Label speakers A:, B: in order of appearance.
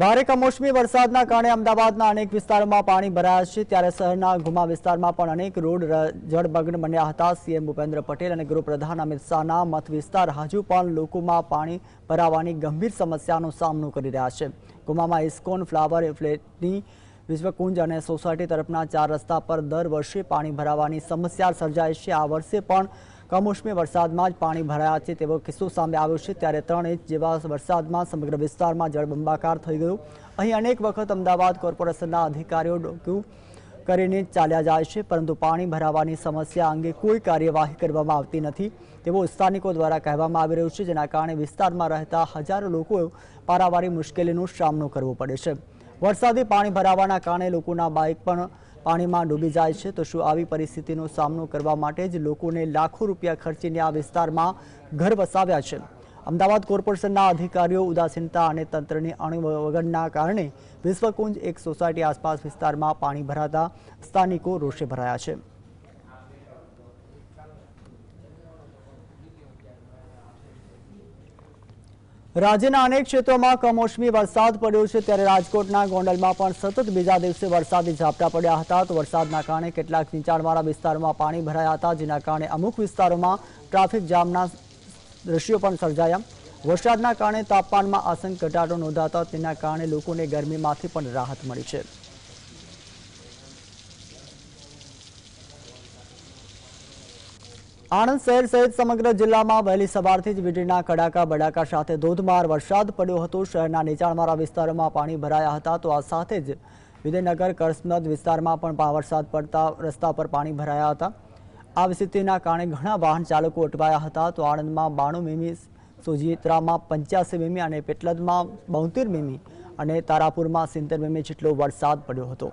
A: ભારે કમોસમી વરસાદના કારણે અમદાવાદના અનેક વિસ્તારોમાં પાણી ભરાયા છે. ત્યારે શહેરના ગુમા વિસ્તારમાં પણ અનેક રોડ જળમગ્ન બન્યા હતા. સીએમ ભૂપેન્દ્ર પટેલ અને ગૃહપ્રધાન અમિત શાહના મત વિસ્તાર હજુ પણ લોકોમાં પાણી ભરાવાની ગંભીર સમસ્યાનો સામનો કરી રહ્યા છે. ગુમામાં ઇસ્કોન ફ્લાવર ફ્લેટની વિશ્વકુંજ અને સોસાયટી તરફના ચાર રસ્તા પર દર વર્ષે પાણી ભરાવાની સમસ્યા સર્જાય છે. આ વર્ષે પણ કમોસમી વરસાદમાં જ પાણી ભરાયા છે તેવો કિસ્સો સામે આવ્યો છે. ત્યારે ત્રણ ઇંચ જેવા વરસાદમાં સમગ્ર વિસ્તારમાં જળબંબાકાર થઈ ગયું. અહીં અનેક વખત અમદાવાદ કોર્પોરેશનના અધિકારીઓ ડોક્યુ કરીને ચાલ્યા જાય છે, પરંતુ પાણી ભરાવાની સમસ્યા અંગે કોઈ કાર્યવાહી કરવામાં આવતી નથી તેવું સ્થાનિકો દ્વારા કહેવામાં આવી રહ્યું છે, જેના કારણે વિસ્તારમાં રહેતા હજારો લોકો પારાવારી મુશ્કેલીનો સામનો કરવો પડે છે. વરસાદી પાણી ભરાવાના કારણે લોકોના બાઇક પણ પાણીમાં ડૂબી જાય છે, તો શું આવી પરિસ્થિતિનો સામનો કરવા માટે જ લોકોને લાખો રૂપિયા ખર્ચીને આ વિસ્તારમાં ઘર વસાવ્યા છે. અમદાવાદ કોર્પોરેશનના અધિકારીઓ ઉદાસીનતા અને તંત્રની અણવગણના કારણે વિશ્વકુંજ એક સોસાયટી આસપાસ વિસ્તારમાં પાણી ભરાતા સ્થાનિકો રોષે ભરાયા છે. રાજ્યના અનેક ક્ષેત્રોમાં કમોસમી વરસાદ પડ્યો છે, ત્યારે રાજકોટના ગોંડલમાં પણ સતત બીજા દિવસે વરસાદી ઝાપટા પડ્યા હતા. તો વરસાદના કારણે કેટલાક નીચાણવાળા વિસ્તારોમાં પાણી ભરાયા હતા, જેના કારણે અમુક વિસ્તારોમાં ટ્રાફિક જામના દ્રશ્યો પણ સર્જાયા. વરસાદના કારણે તાપમાનમાં આસંક ઘટાડો નોંધાતા તેના કારણે લોકોને ગરમીમાંથી પણ રાહત મળી છે. આણંદ શહેર સહિત સમગ્ર જિલ્લામાં વહેલી સવારથી જ વીજળીના કડાકા બડાકા સાથે ધોધમાર વરસાદ પડ્યો હતો. શહેરના નીચાણવાળા વિસ્તારોમાં પાણી ભરાયા હતા તો આ સાથે જ વિજયનગર કરસનદ વિસ્તારમાં પણ વરસાદ પડતા રસ્તા પર પાણી ભરાયા હતા. આ સ્થિતિના કારણે ઘણા વાહન ચાલકો અટવાયા હતા તો આણંદમાં બાણું મીમી સુજિત્રામાં પંચ્યાસી મીમી અને પેટલદમાં બોતેર મીમી અને તારાપુરમાં સિત્તેર મીમી જેટલો વરસાદ પડ્યો હતો.